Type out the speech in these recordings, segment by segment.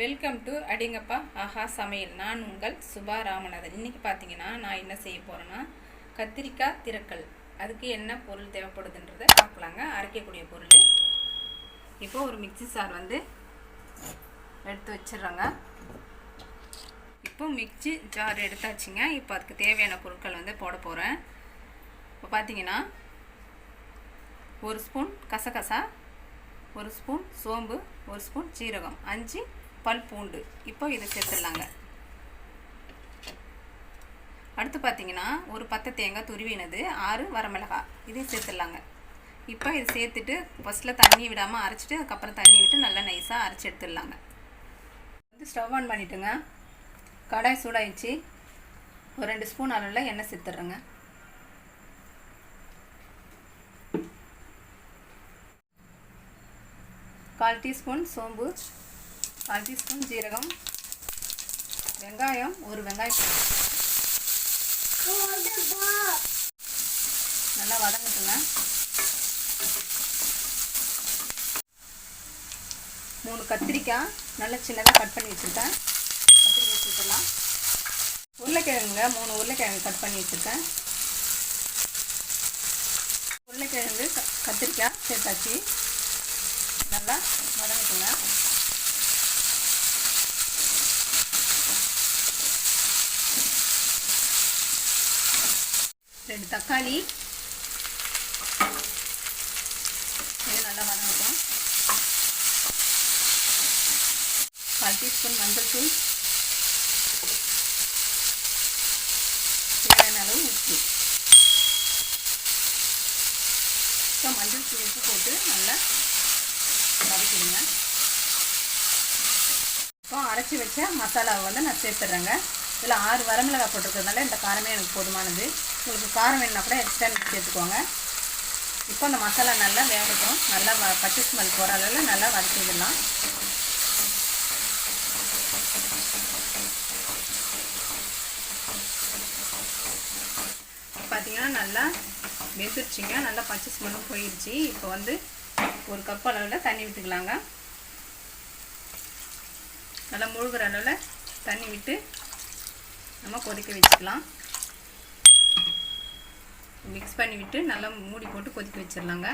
Welcome to அடிங்கப்பா ஆஹா சமையல். நான் உங்கள் சுபா ராமநாதன். இன்றைக்கி பார்த்தீங்கன்னா நான் என்ன செய்ய போகிறேன்னா கத்திரிக்காய் திரக்கல் அதுக்கு என்ன பொருள் தேவைப்படுதுன்றதை பார்க்கலாங்க அரைக்கக்கூடிய பொருள். இப்போ ஒரு மிக்ஸி சார் வந்து எடுத்து வச்சிடுறேங்க. இப்போ மிக்ஸி ஜார் எடுத்தாச்சுங்க. இப்போ அதுக்கு தேவையான பொருட்கள் வந்து போட போகிறேன் இப்போ பார்த்தீங்கன்னா ஒரு ஸ்பூன் கசகசா ஒரு ஸ்பூன் சோம்பு ஒரு ஸ்பூன் சீரகம். அஞ்சு பல் பூண்டு. இப்போ இதை சேர்த்துடலாங்க. அடுத்து பார்த்தீங்கன்னா ஒரு பத்து தேங்காய் துருவினது ஆறு வரமிளகாய். இதையும் சேர்த்துடலாங்க. இப்போ இது சேர்த்துட்டு ஃபஸ்ட்டில் தண்ணி விடாமல் அரைச்சிட்டு அதுக்கப்புறம் தண்ணி விட்டு நல்லா நைஸாக அரைச்சி எடுத்துடலாங்க. வந்து ஸ்டவ் ஆன் பண்ணிவிட்டுங்க கடாய் சூடாயிடுச்சு. ஒரு ரெண்டு ஸ்பூன் அளவில் எண்ணெய் சேர்த்துட்றேங்க. கால் டீஸ்பூன் சோம்பு கால் டீஸ்பூன் ஜீரகம் வெங்காயம் ஒரு வெங்காயம் நல்லா வதங்கட்டுங்க. மூணு கத்திரிக்காய் நல்லா சின்னதாக கட் பண்ணி வச்சுருக்கேன். கத்திரிக்காய் வச்சுக்கலாம் உருளைக்கிழங்குங்க மூணு உருளைக்கிழங்கு கட் பண்ணி வச்சுருக்கேன். உருளைக்கிழங்கு க கத்திரிக்காய் சேர்த்தாச்சு. நல்லா வதங்கட்டுங்க. ரெண்டு தக்காளி. இது நல்லா வதங்கட்டும். கால் டீஸ்பூன் மஞ்சள் தூள். தேவையான அளவு உப்பு. இப்போ மஞ்சள் தூள் உப்பு போட்டு நல்லா வதக்கிடுங்க. இப்போ அரைச்சி வச்ச மசாலாவை வந்து நான் சேர்த்துட்றேங்க இதில் ஆறு வரமிளகாய் போட்டிருக்கிறதுனால இந்த காரமே எனக்கு போதுமானது. உங்களுக்கு காரம் வேணுன்னா கூட எக்ஸ்ட்ரா சேர்த்துக்கோங்க. இப்போ அந்த மசாலா நல்லா வேகட்டும். நல்லா பச்சை ஸ்மெல் போகிற அளவில் நல்லா வதக்கிடலாம். பார்த்தீங்கன்னா நல்லா வெந்துருச்சிங்க. நல்லா பச்சை ஸ்மெல்லும் போயிடுச்சு இப்போ வந்து ஒரு கப் அளவில் தண்ணி விட்டுக்கலாங்க. நல்லா முழுகிற அளவில் தண்ணி விட்டு நம்ம கொதிக்க வச்சுக்கலாம். மிக்ஸ் பண்ணிவிட்டு நல்லா மூடி போட்டு கொதிக்க வச்சிடலாங்க.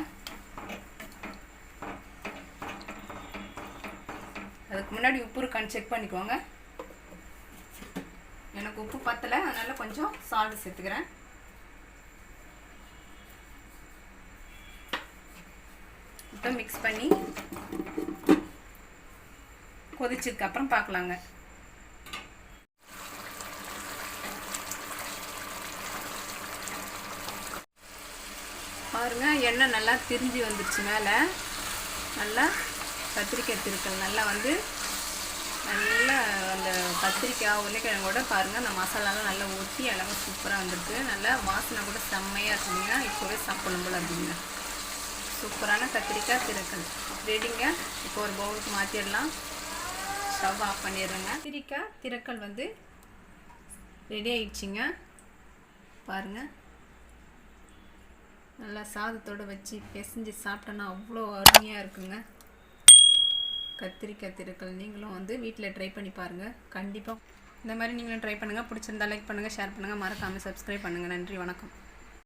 அதுக்கு முன்னாடி உப்பு இருக்கான்னு செக் பண்ணிக்கோங்க. எனக்கு உப்பு பத்தலை அதனால் கொஞ்சம் சால்ட் சேர்த்துக்கிறேன். இப்போ மிக்ஸ் பண்ணி கொதிச்சதுக்கப்புறம் பார்க்கலாங்க. பாருங்க எண்ணெய் நல்லா திரிஞ்சு வந்துருச்சு மேலே. நல்லா கத்திரிக்காய் திருக்கல். நல்லா வந்து நல்லா அந்த கத்திரிக்காய் உருளைக்கிழங்கோட பாருங்கள் அந்த மசாலாலாம் நல்லா ஊற்றி அழகாக சூப்பராக வந்திருக்கு. நல்லா வாசனை கூட செம்மையாக இருக்குதுங்க இப்போவே சாப்பிடணும் போல் அப்படிங்க. சூப்பரான கத்திரிக்காய் திருக்கல். ரெடிங்க இப்போ ஒரு பவுலுக்கு மாற்றிடலாம் ஸ்டவ் ஆஃப் பண்ணிடுறேங்க. கத்திரிக்காய் திரக்கல் வந்து ரெடி ஆயிடுச்சுங்க. பாருங்கள் நல்லா சாதத்தோடு வச்சு பிசைஞ்சு சாப்பிட்டோன்னா அவ்வளோ அருமையாக இருக்குங்க. கத்திரிக்காய் திருக்கள் நீங்களும் வந்து வீட்டில் ட்ரை பண்ணி பாருங்கள் கண்டிப்பாக இந்த மாதிரி நீங்களும் ட்ரை பண்ணுங்கள் பிடிச்சிருந்தா லைக் பண்ணுங்கள் ஷேர் பண்ணுங்கள் மறக்காமல் சப்ஸ்கிரைப் பண்ணுங்கள் நன்றி வணக்கம்.